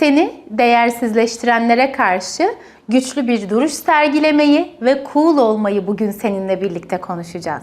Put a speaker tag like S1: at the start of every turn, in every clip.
S1: seni değersizleştirenlere karşı güçlü bir duruş sergilemeyi ve cool olmayı bugün seninle birlikte konuşacağız.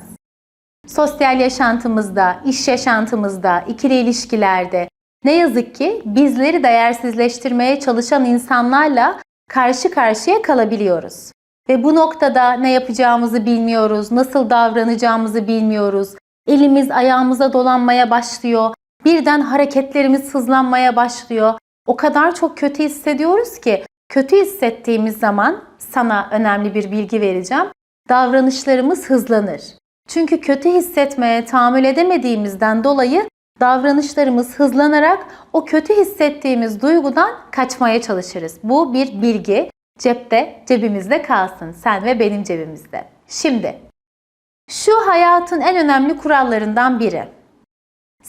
S1: Sosyal yaşantımızda, iş yaşantımızda, ikili ilişkilerde ne yazık ki bizleri değersizleştirmeye çalışan insanlarla karşı karşıya kalabiliyoruz. Ve bu noktada ne yapacağımızı bilmiyoruz, nasıl davranacağımızı bilmiyoruz. Elimiz ayağımıza dolanmaya başlıyor. Birden hareketlerimiz hızlanmaya başlıyor. O kadar çok kötü hissediyoruz ki kötü hissettiğimiz zaman sana önemli bir bilgi vereceğim. Davranışlarımız hızlanır. Çünkü kötü hissetmeye tahammül edemediğimizden dolayı davranışlarımız hızlanarak o kötü hissettiğimiz duygudan kaçmaya çalışırız. Bu bir bilgi. Cepte, cebimizde kalsın. Sen ve benim cebimizde. Şimdi, şu hayatın en önemli kurallarından biri.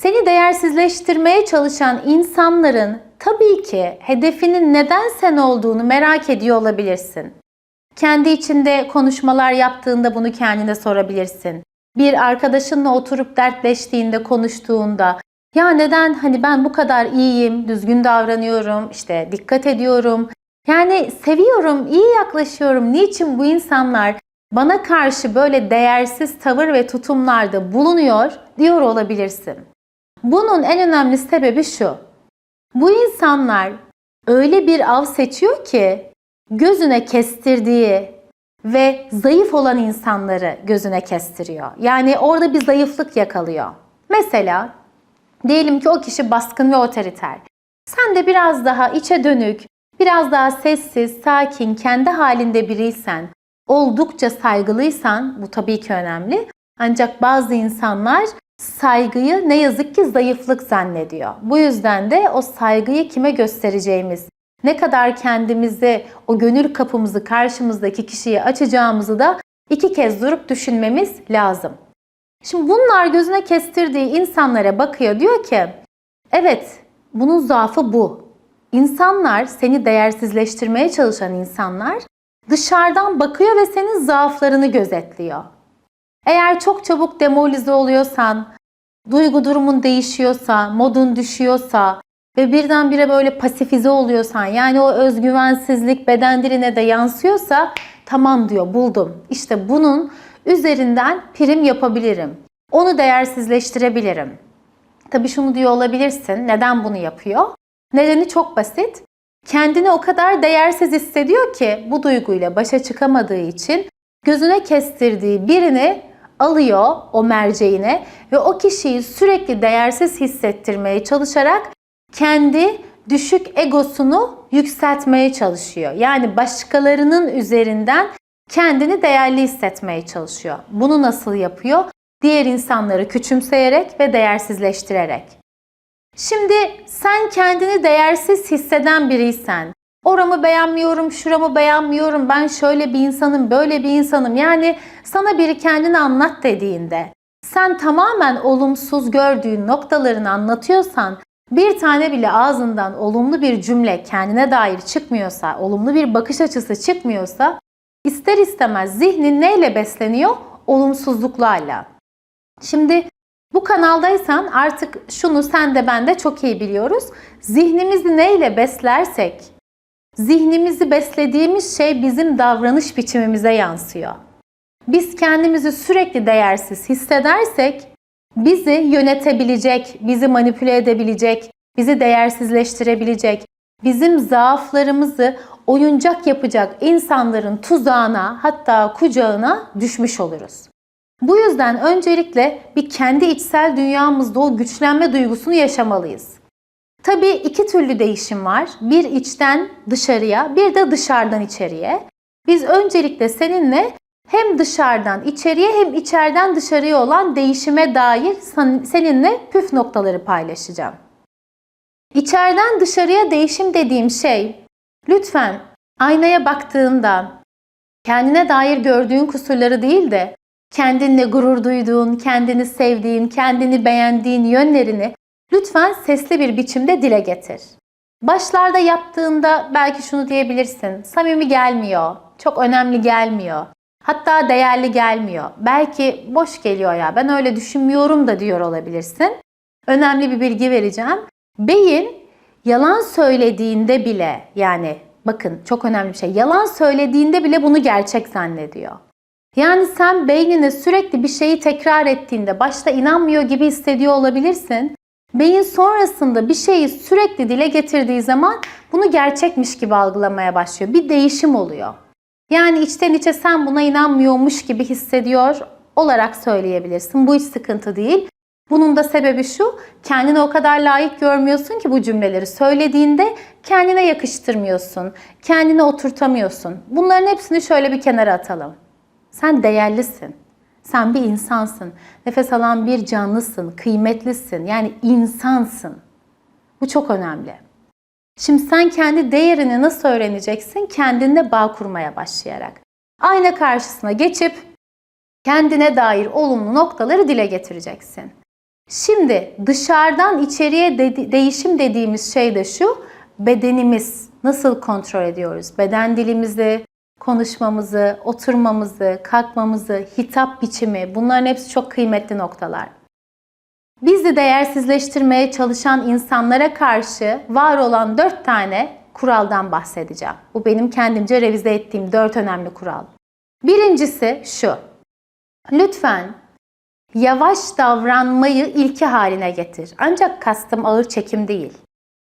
S1: Seni değersizleştirmeye çalışan insanların tabii ki hedefinin neden sen olduğunu merak ediyor olabilirsin. Kendi içinde konuşmalar yaptığında bunu kendine sorabilirsin. Bir arkadaşınla oturup dertleştiğinde, konuştuğunda ya neden hani ben bu kadar iyiyim, düzgün davranıyorum, işte dikkat ediyorum. Yani seviyorum, iyi yaklaşıyorum. Niçin bu insanlar bana karşı böyle değersiz tavır ve tutumlarda bulunuyor diyor olabilirsin. Bunun en önemli sebebi şu. Bu insanlar öyle bir av seçiyor ki gözüne kestirdiği ve zayıf olan insanları gözüne kestiriyor. Yani orada bir zayıflık yakalıyor. Mesela diyelim ki o kişi baskın ve otoriter. Sen de biraz daha içe dönük, biraz daha sessiz, sakin, kendi halinde biriysen, oldukça saygılıysan, bu tabii ki önemli. Ancak bazı insanlar saygıyı ne yazık ki zayıflık zannediyor. Bu yüzden de o saygıyı kime göstereceğimiz, ne kadar kendimizi, o gönül kapımızı karşımızdaki kişiye açacağımızı da iki kez durup düşünmemiz lazım. Şimdi bunlar gözüne kestirdiği insanlara bakıyor diyor ki, evet bunun zaafı bu. İnsanlar seni değersizleştirmeye çalışan insanlar dışarıdan bakıyor ve senin zaaflarını gözetliyor. Eğer çok çabuk demoralize oluyorsan, duygu durumun değişiyorsa, modun düşüyorsa ve birdenbire böyle pasifize oluyorsan yani o özgüvensizlik beden diline de yansıyorsa tamam diyor buldum. İşte bunun üzerinden prim yapabilirim. Onu değersizleştirebilirim. Tabii şunu diyor olabilirsin. Neden bunu yapıyor? Nedeni çok basit. Kendini o kadar değersiz hissediyor ki bu duyguyla başa çıkamadığı için gözüne kestirdiği birini alıyor o merceğine ve o kişiyi sürekli değersiz hissettirmeye çalışarak kendi düşük egosunu yükseltmeye çalışıyor. Yani başkalarının üzerinden kendini değerli hissetmeye çalışıyor. Bunu nasıl yapıyor? Diğer insanları küçümseyerek ve değersizleştirerek. Şimdi sen kendini değersiz hisseden biriysen, oramı beğenmiyorum, şuramı beğenmiyorum, ben şöyle bir insanım, böyle bir insanım. Yani sana biri kendini anlat dediğinde, sen tamamen olumsuz gördüğün noktalarını anlatıyorsan, bir tane bile ağzından olumlu bir cümle kendine dair çıkmıyorsa, olumlu bir bakış açısı çıkmıyorsa, ister istemez zihnin neyle besleniyor? Olumsuzluklarla. Şimdi bu kanaldaysan artık şunu sen de ben de çok iyi biliyoruz. Zihnimizi neyle beslersek, zihnimizi beslediğimiz şey bizim davranış biçimimize yansıyor. Biz kendimizi sürekli değersiz hissedersek bizi yönetebilecek, bizi manipüle edebilecek, bizi değersizleştirebilecek, bizim zaaflarımızı oyuncak yapacak insanların tuzağına hatta kucağına düşmüş oluruz. Bu yüzden öncelikle bir kendi içsel dünyamızda o güçlenme duygusunu yaşamalıyız. Tabii iki türlü değişim var. Bir içten dışarıya, bir de dışarıdan içeriye. Biz öncelikle seninle hem dışarıdan içeriye hem içeriden dışarıya olan değişime dair seninle püf noktaları paylaşacağım. İçeriden dışarıya değişim dediğim şey, lütfen aynaya baktığında kendine dair gördüğün kusurları değil de kendinle gurur duyduğun, kendini sevdiğin, kendini beğendiğin yönlerini lütfen sesli bir biçimde dile getir. Başlarda yaptığında belki şunu diyebilirsin. Samimi gelmiyor, çok önemli gelmiyor. Hatta değerli gelmiyor. Belki boş geliyor ya ben öyle düşünmüyorum da diyor olabilirsin. Önemli bir bilgi vereceğim. Beyin yalan söylediğinde bile yani bakın çok önemli bir şey. Yalan söylediğinde bile bunu gerçek zannediyor. Yani sen beynine sürekli bir şeyi tekrar ettiğinde başta inanmıyor gibi hissediyor olabilirsin. Beyin sonrasında bir şeyi sürekli dile getirdiği zaman bunu gerçekmiş gibi algılamaya başlıyor. Bir değişim oluyor. Yani içten içe sen buna inanmıyormuş gibi hissediyor olarak söyleyebilirsin. Bu hiç sıkıntı değil. Bunun da sebebi şu, kendini o kadar layık görmüyorsun ki bu cümleleri söylediğinde kendine yakıştırmıyorsun, kendine oturtamıyorsun. Bunların hepsini şöyle bir kenara atalım. Sen değerlisin. Sen bir insansın. Nefes alan bir canlısın, kıymetlisin. Yani insansın. Bu çok önemli. Şimdi sen kendi değerini nasıl öğreneceksin? Kendinle bağ kurmaya başlayarak. Ayna karşısına geçip kendine dair olumlu noktaları dile getireceksin. Şimdi dışarıdan içeriye de- değişim dediğimiz şey de şu. Bedenimiz nasıl kontrol ediyoruz? Beden dilimizi, konuşmamızı, oturmamızı, kalkmamızı, hitap biçimi bunların hepsi çok kıymetli noktalar. Bizi değersizleştirmeye çalışan insanlara karşı var olan dört tane kuraldan bahsedeceğim. Bu benim kendimce revize ettiğim dört önemli kural. Birincisi şu. Lütfen yavaş davranmayı ilki haline getir. Ancak kastım ağır çekim değil.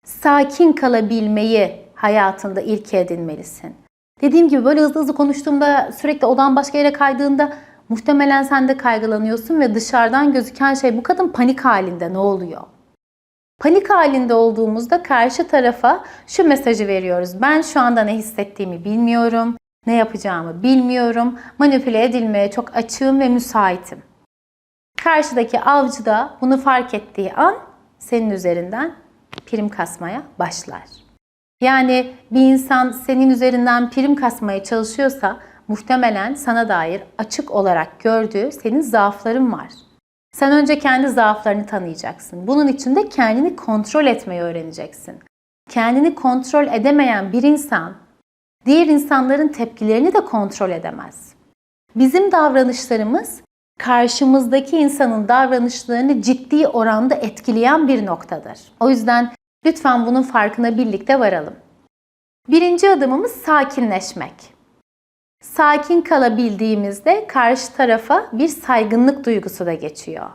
S1: Sakin kalabilmeyi hayatında ilke edinmelisin. Dediğim gibi böyle hızlı hızlı konuştuğumda sürekli odan başka yere kaydığında muhtemelen sen de kaygılanıyorsun ve dışarıdan gözüken şey bu kadın panik halinde ne oluyor? Panik halinde olduğumuzda karşı tarafa şu mesajı veriyoruz. Ben şu anda ne hissettiğimi bilmiyorum, ne yapacağımı bilmiyorum, manipüle edilmeye çok açığım ve müsaitim. Karşıdaki avcı da bunu fark ettiği an senin üzerinden prim kasmaya başlar. Yani bir insan senin üzerinden prim kasmaya çalışıyorsa muhtemelen sana dair açık olarak gördüğü senin zaafların var. Sen önce kendi zaaflarını tanıyacaksın. Bunun için de kendini kontrol etmeyi öğreneceksin. Kendini kontrol edemeyen bir insan diğer insanların tepkilerini de kontrol edemez. Bizim davranışlarımız karşımızdaki insanın davranışlarını ciddi oranda etkileyen bir noktadır. O yüzden lütfen bunun farkına birlikte varalım. Birinci adımımız sakinleşmek. Sakin kalabildiğimizde karşı tarafa bir saygınlık duygusu da geçiyor.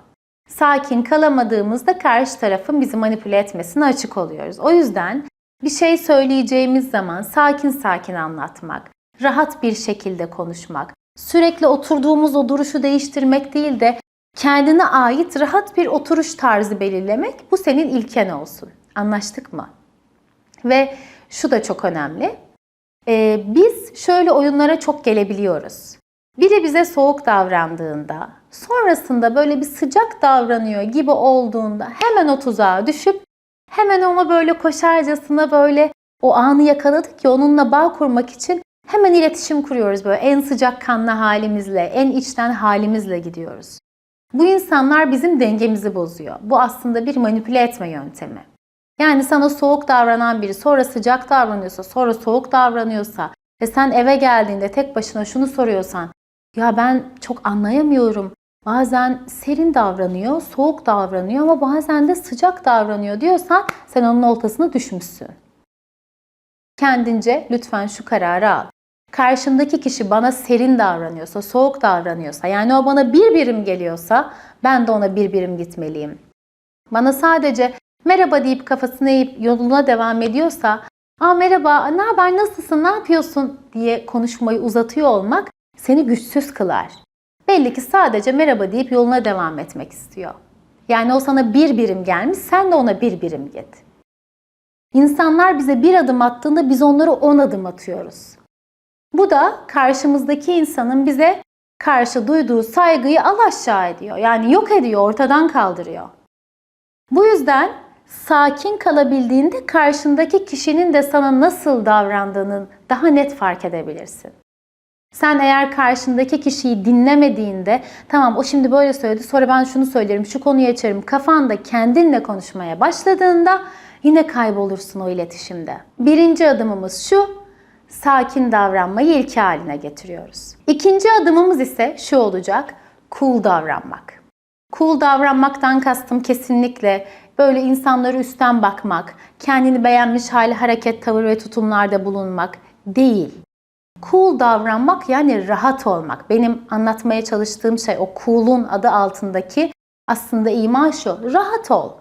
S1: Sakin kalamadığımızda karşı tarafın bizi manipüle etmesine açık oluyoruz. O yüzden bir şey söyleyeceğimiz zaman sakin sakin anlatmak, rahat bir şekilde konuşmak, sürekli oturduğumuz o duruşu değiştirmek değil de kendine ait rahat bir oturuş tarzı belirlemek bu senin ilken olsun. Anlaştık mı? Ve şu da çok önemli. Ee, biz şöyle oyunlara çok gelebiliyoruz. Biri bize soğuk davrandığında, sonrasında böyle bir sıcak davranıyor gibi olduğunda hemen o tuzağa düşüp hemen ona böyle koşarcasına böyle o anı yakaladık ya onunla bağ kurmak için hemen iletişim kuruyoruz böyle en sıcak kanlı halimizle, en içten halimizle gidiyoruz. Bu insanlar bizim dengemizi bozuyor. Bu aslında bir manipüle etme yöntemi. Yani sana soğuk davranan biri sonra sıcak davranıyorsa, sonra soğuk davranıyorsa ve sen eve geldiğinde tek başına şunu soruyorsan ya ben çok anlayamıyorum. Bazen serin davranıyor, soğuk davranıyor ama bazen de sıcak davranıyor diyorsan sen onun ortasına düşmüşsün. Kendince lütfen şu kararı al. Karşımdaki kişi bana serin davranıyorsa, soğuk davranıyorsa, yani o bana bir birim geliyorsa ben de ona bir birim gitmeliyim. Bana sadece merhaba deyip kafasını eğip yoluna devam ediyorsa, ''Aa merhaba, ne haber, nasılsın, ne yapıyorsun?'' diye konuşmayı uzatıyor olmak seni güçsüz kılar. Belli ki sadece merhaba deyip yoluna devam etmek istiyor. Yani o sana bir birim gelmiş, sen de ona bir birim git. İnsanlar bize bir adım attığında biz onlara on adım atıyoruz. Bu da karşımızdaki insanın bize karşı duyduğu saygıyı al aşağı ediyor. Yani yok ediyor, ortadan kaldırıyor. Bu yüzden sakin kalabildiğinde karşındaki kişinin de sana nasıl davrandığını daha net fark edebilirsin. Sen eğer karşındaki kişiyi dinlemediğinde tamam o şimdi böyle söyledi sonra ben şunu söylerim şu konuyu açarım kafanda kendinle konuşmaya başladığında yine kaybolursun o iletişimde. Birinci adımımız şu sakin davranmayı ilke haline getiriyoruz. İkinci adımımız ise şu olacak cool davranmak. Cool davranmaktan kastım kesinlikle böyle insanları üstten bakmak, kendini beğenmiş hali hareket, tavır ve tutumlarda bulunmak değil. Cool davranmak yani rahat olmak. Benim anlatmaya çalıştığım şey o cool'un adı altındaki aslında ima şu. Rahat ol.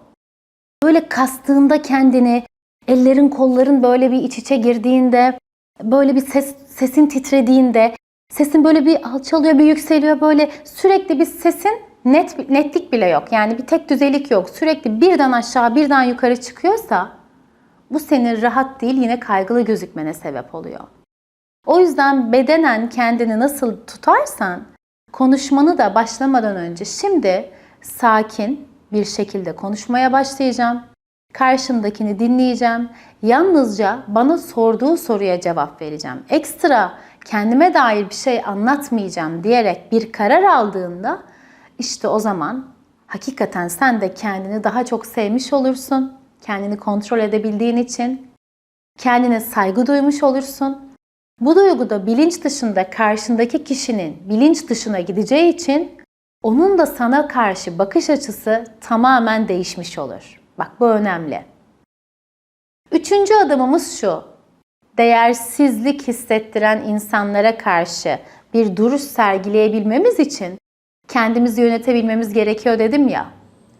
S1: Böyle kastığında kendini, ellerin kolların böyle bir iç içe girdiğinde, böyle bir ses, sesin titrediğinde, sesin böyle bir alçalıyor, bir yükseliyor böyle sürekli bir sesin net netlik bile yok. Yani bir tek düzeylik yok. Sürekli birden aşağı, birden yukarı çıkıyorsa bu senin rahat değil yine kaygılı gözükmene sebep oluyor. O yüzden bedenen kendini nasıl tutarsan konuşmanı da başlamadan önce şimdi sakin bir şekilde konuşmaya başlayacağım. Karşımdakini dinleyeceğim. Yalnızca bana sorduğu soruya cevap vereceğim. Ekstra kendime dair bir şey anlatmayacağım diyerek bir karar aldığında işte o zaman hakikaten sen de kendini daha çok sevmiş olursun. Kendini kontrol edebildiğin için kendine saygı duymuş olursun. Bu duygu da bilinç dışında karşındaki kişinin bilinç dışına gideceği için onun da sana karşı bakış açısı tamamen değişmiş olur. Bak bu önemli. Üçüncü adımımız şu. Değersizlik hissettiren insanlara karşı bir duruş sergileyebilmemiz için kendimizi yönetebilmemiz gerekiyor dedim ya.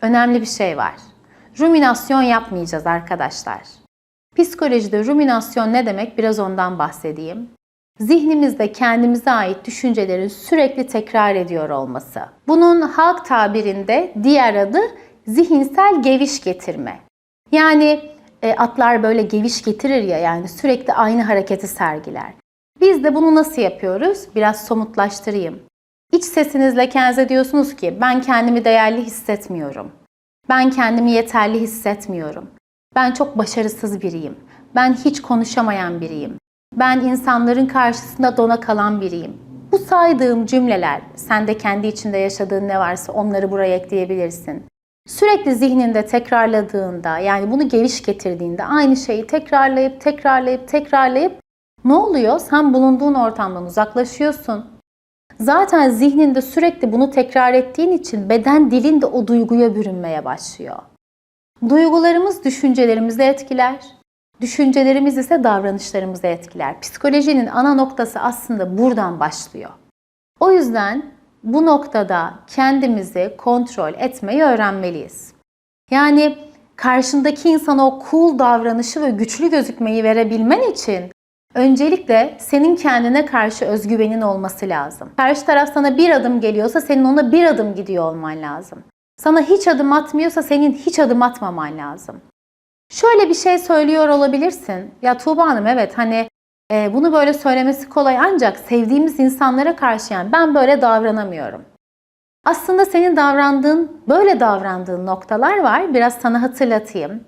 S1: Önemli bir şey var. Ruminasyon yapmayacağız arkadaşlar. Psikolojide ruminasyon ne demek biraz ondan bahsedeyim. Zihnimizde kendimize ait düşüncelerin sürekli tekrar ediyor olması. Bunun halk tabirinde diğer adı zihinsel geviş getirme. Yani e, atlar böyle geviş getirir ya yani sürekli aynı hareketi sergiler. Biz de bunu nasıl yapıyoruz? Biraz somutlaştırayım. İç sesinizle kendinize diyorsunuz ki ben kendimi değerli hissetmiyorum. Ben kendimi yeterli hissetmiyorum. Ben çok başarısız biriyim. Ben hiç konuşamayan biriyim. Ben insanların karşısında dona kalan biriyim. Bu saydığım cümleler, sen de kendi içinde yaşadığın ne varsa onları buraya ekleyebilirsin. Sürekli zihninde tekrarladığında, yani bunu geviş getirdiğinde aynı şeyi tekrarlayıp tekrarlayıp tekrarlayıp ne oluyor? Sen bulunduğun ortamdan uzaklaşıyorsun. Zaten zihninde sürekli bunu tekrar ettiğin için beden dilin de o duyguya bürünmeye başlıyor. Duygularımız düşüncelerimizi etkiler. Düşüncelerimiz ise davranışlarımızı etkiler. Psikolojinin ana noktası aslında buradan başlıyor. O yüzden bu noktada kendimizi kontrol etmeyi öğrenmeliyiz. Yani karşındaki insana o cool davranışı ve güçlü gözükmeyi verebilmen için öncelikle senin kendine karşı özgüvenin olması lazım. Karşı taraf sana bir adım geliyorsa senin ona bir adım gidiyor olman lazım. Sana hiç adım atmıyorsa senin hiç adım atmaman lazım. Şöyle bir şey söylüyor olabilirsin. Ya Tuğba Hanım evet hani e, bunu böyle söylemesi kolay ancak sevdiğimiz insanlara karşı yani ben böyle davranamıyorum. Aslında senin davrandığın, böyle davrandığın noktalar var. Biraz sana hatırlatayım.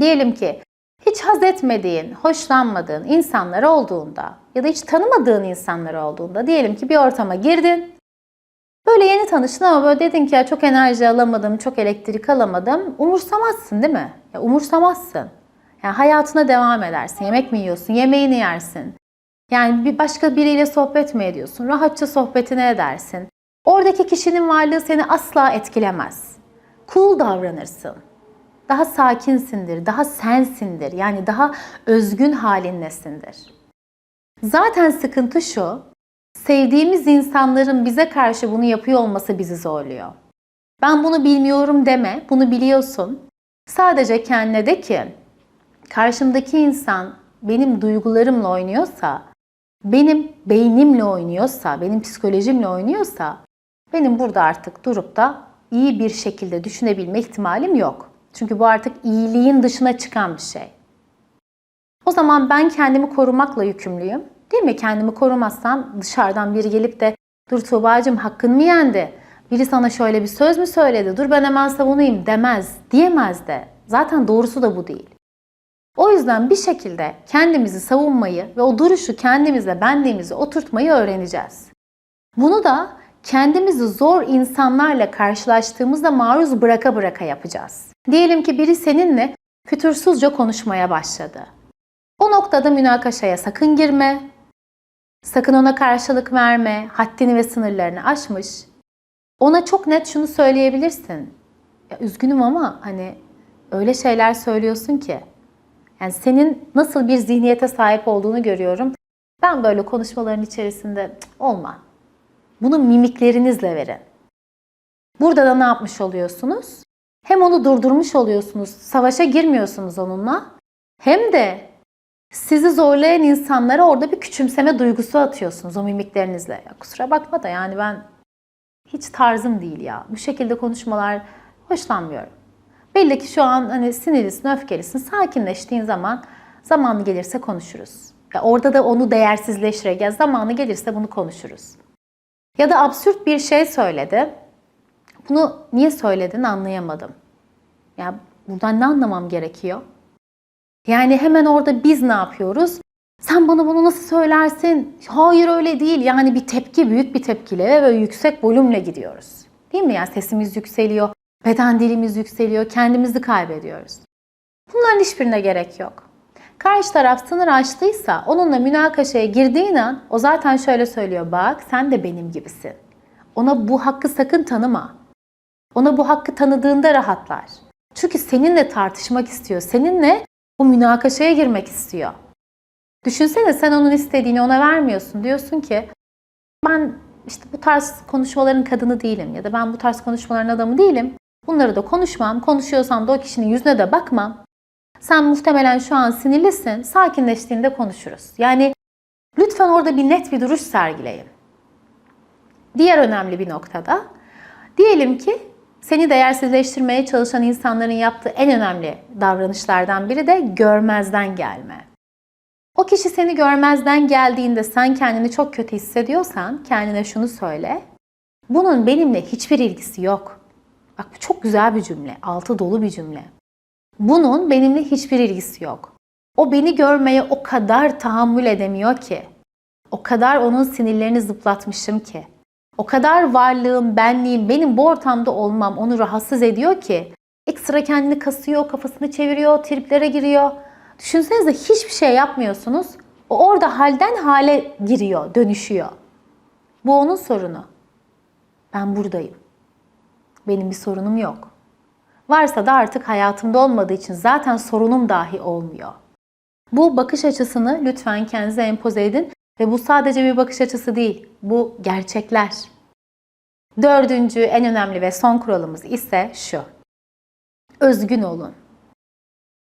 S1: Diyelim ki hiç haz etmediğin, hoşlanmadığın insanlar olduğunda ya da hiç tanımadığın insanlar olduğunda diyelim ki bir ortama girdin. Böyle yeni tanıştın ama böyle dedin ki ya çok enerji alamadım, çok elektrik alamadım. Umursamazsın değil mi? Ya umursamazsın. Yani hayatına devam edersin. Yemek mi yiyorsun? Yemeğini yersin. Yani bir başka biriyle sohbet mi ediyorsun? Rahatça sohbetini edersin. Oradaki kişinin varlığı seni asla etkilemez. Cool davranırsın. Daha sakinsindir, daha sensindir. Yani daha özgün halinlesindir. Zaten sıkıntı şu, sevdiğimiz insanların bize karşı bunu yapıyor olması bizi zorluyor. Ben bunu bilmiyorum deme, bunu biliyorsun. Sadece kendine de ki karşımdaki insan benim duygularımla oynuyorsa, benim beynimle oynuyorsa, benim psikolojimle oynuyorsa benim burada artık durup da iyi bir şekilde düşünebilme ihtimalim yok. Çünkü bu artık iyiliğin dışına çıkan bir şey. O zaman ben kendimi korumakla yükümlüyüm. Değil mi? Kendimi korumazsam dışarıdan biri gelip de dur Tuğba'cığım hakkın mı yendi? Biri sana şöyle bir söz mü söyledi? Dur ben hemen savunayım demez, diyemez de. Zaten doğrusu da bu değil. O yüzden bir şekilde kendimizi savunmayı ve o duruşu kendimize, benliğimize oturtmayı öğreneceğiz. Bunu da kendimizi zor insanlarla karşılaştığımızda maruz bıraka bıraka yapacağız. Diyelim ki biri seninle fütursuzca konuşmaya başladı. O noktada münakaşaya sakın girme, sakın ona karşılık verme, haddini ve sınırlarını aşmış. Ona çok net şunu söyleyebilirsin. Ya üzgünüm ama hani öyle şeyler söylüyorsun ki. Yani senin nasıl bir zihniyete sahip olduğunu görüyorum. Ben böyle konuşmaların içerisinde "Cık, olma. Bunu mimiklerinizle verin. Burada da ne yapmış oluyorsunuz? Hem onu durdurmuş oluyorsunuz, savaşa girmiyorsunuz onunla. Hem de sizi zorlayan insanlara orada bir küçümseme duygusu atıyorsunuz o mimiklerinizle. Ya kusura bakma da yani ben hiç tarzım değil ya. Bu şekilde konuşmalar hoşlanmıyorum. Belli ki şu an hani sinirlisin, öfkelisin. Sakinleştiğin zaman zamanı gelirse konuşuruz. Ya orada da onu değersizleştirerek ya zamanı gelirse bunu konuşuruz. Ya da absürt bir şey söyledi. Bunu niye söyledin anlayamadım. Ya buradan ne anlamam gerekiyor? Yani hemen orada biz ne yapıyoruz? Sen bana bunu nasıl söylersin? Hayır öyle değil. Yani bir tepki, büyük bir tepkiyle ve yüksek volümle gidiyoruz. Değil mi? Yani sesimiz yükseliyor, beden dilimiz yükseliyor, kendimizi kaybediyoruz. Bunların hiçbirine gerek yok. Karşı taraf sınır aştıysa onunla münakaşaya girdiğin an o zaten şöyle söylüyor. Bak sen de benim gibisin. Ona bu hakkı sakın tanıma. Ona bu hakkı tanıdığında rahatlar. Çünkü seninle tartışmak istiyor. Seninle o münakaşaya girmek istiyor. Düşünsene sen onun istediğini ona vermiyorsun. Diyorsun ki ben işte bu tarz konuşmaların kadını değilim ya da ben bu tarz konuşmaların adamı değilim. Bunları da konuşmam. Konuşuyorsam da o kişinin yüzüne de bakmam. Sen muhtemelen şu an sinirlisin. Sakinleştiğinde konuşuruz. Yani lütfen orada bir net bir duruş sergileyin. Diğer önemli bir noktada diyelim ki seni değersizleştirmeye çalışan insanların yaptığı en önemli davranışlardan biri de görmezden gelme. O kişi seni görmezden geldiğinde sen kendini çok kötü hissediyorsan kendine şunu söyle. Bunun benimle hiçbir ilgisi yok. Bak bu çok güzel bir cümle, altı dolu bir cümle. Bunun benimle hiçbir ilgisi yok. O beni görmeye o kadar tahammül edemiyor ki. O kadar onun sinirlerini zıplatmışım ki. O kadar varlığım, benliğim, benim bu ortamda olmam onu rahatsız ediyor ki. Ekstra kendini kasıyor, kafasını çeviriyor, triplere giriyor. Düşünsenize hiçbir şey yapmıyorsunuz. O orada halden hale giriyor, dönüşüyor. Bu onun sorunu. Ben buradayım. Benim bir sorunum yok. Varsa da artık hayatımda olmadığı için zaten sorunum dahi olmuyor. Bu bakış açısını lütfen kendinize empoze edin ve bu sadece bir bakış açısı değil, bu gerçekler. Dördüncü en önemli ve son kuralımız ise şu. Özgün olun.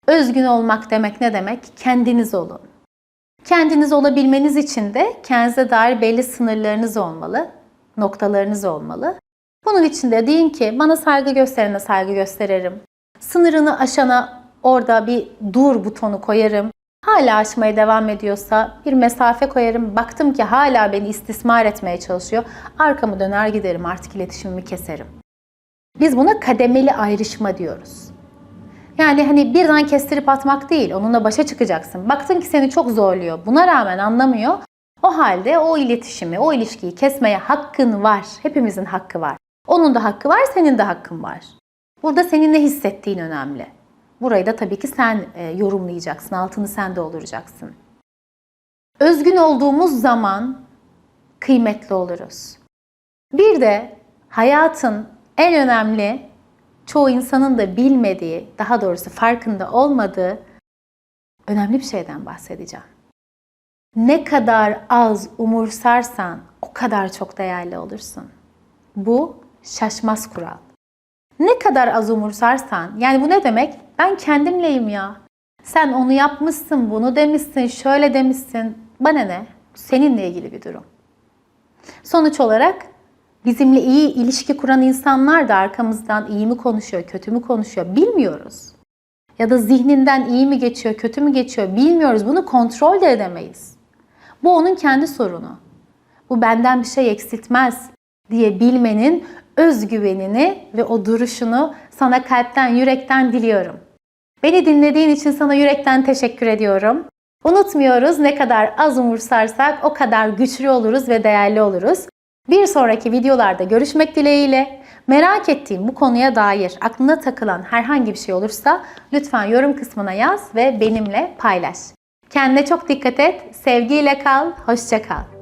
S1: Özgün olmak demek ne demek? Kendiniz olun. Kendiniz olabilmeniz için de kendinize dair belli sınırlarınız olmalı, noktalarınız olmalı. Bunun için de deyin ki bana saygı gösterene saygı gösteririm. Sınırını aşana orada bir dur butonu koyarım. Hala aşmaya devam ediyorsa bir mesafe koyarım. Baktım ki hala beni istismar etmeye çalışıyor. Arkamı döner giderim artık iletişimimi keserim. Biz buna kademeli ayrışma diyoruz. Yani hani birden kestirip atmak değil, onunla başa çıkacaksın. Baktın ki seni çok zorluyor, buna rağmen anlamıyor. O halde o iletişimi, o ilişkiyi kesmeye hakkın var. Hepimizin hakkı var. Onun da hakkı var, senin de hakkın var. Burada senin ne hissettiğin önemli. Burayı da tabii ki sen e, yorumlayacaksın, altını sen dolduracaksın. Özgün olduğumuz zaman kıymetli oluruz. Bir de hayatın en önemli, çoğu insanın da bilmediği, daha doğrusu farkında olmadığı önemli bir şeyden bahsedeceğim. Ne kadar az umursarsan o kadar çok değerli olursun. Bu şaşmaz kural. Ne kadar az umursarsan, yani bu ne demek? Ben kendimleyim ya. Sen onu yapmışsın, bunu demişsin, şöyle demişsin. Bana ne? Seninle ilgili bir durum. Sonuç olarak bizimle iyi ilişki kuran insanlar da arkamızdan iyi mi konuşuyor, kötü mü konuşuyor bilmiyoruz. Ya da zihninden iyi mi geçiyor, kötü mü geçiyor bilmiyoruz. Bunu kontrol de edemeyiz. Bu onun kendi sorunu. Bu benden bir şey eksiltmez diye bilmenin özgüvenini ve o duruşunu sana kalpten, yürekten diliyorum. Beni dinlediğin için sana yürekten teşekkür ediyorum. Unutmuyoruz ne kadar az umursarsak o kadar güçlü oluruz ve değerli oluruz. Bir sonraki videolarda görüşmek dileğiyle. Merak ettiğin bu konuya dair aklına takılan herhangi bir şey olursa lütfen yorum kısmına yaz ve benimle paylaş. Kendine çok dikkat et, sevgiyle kal, hoşça kal.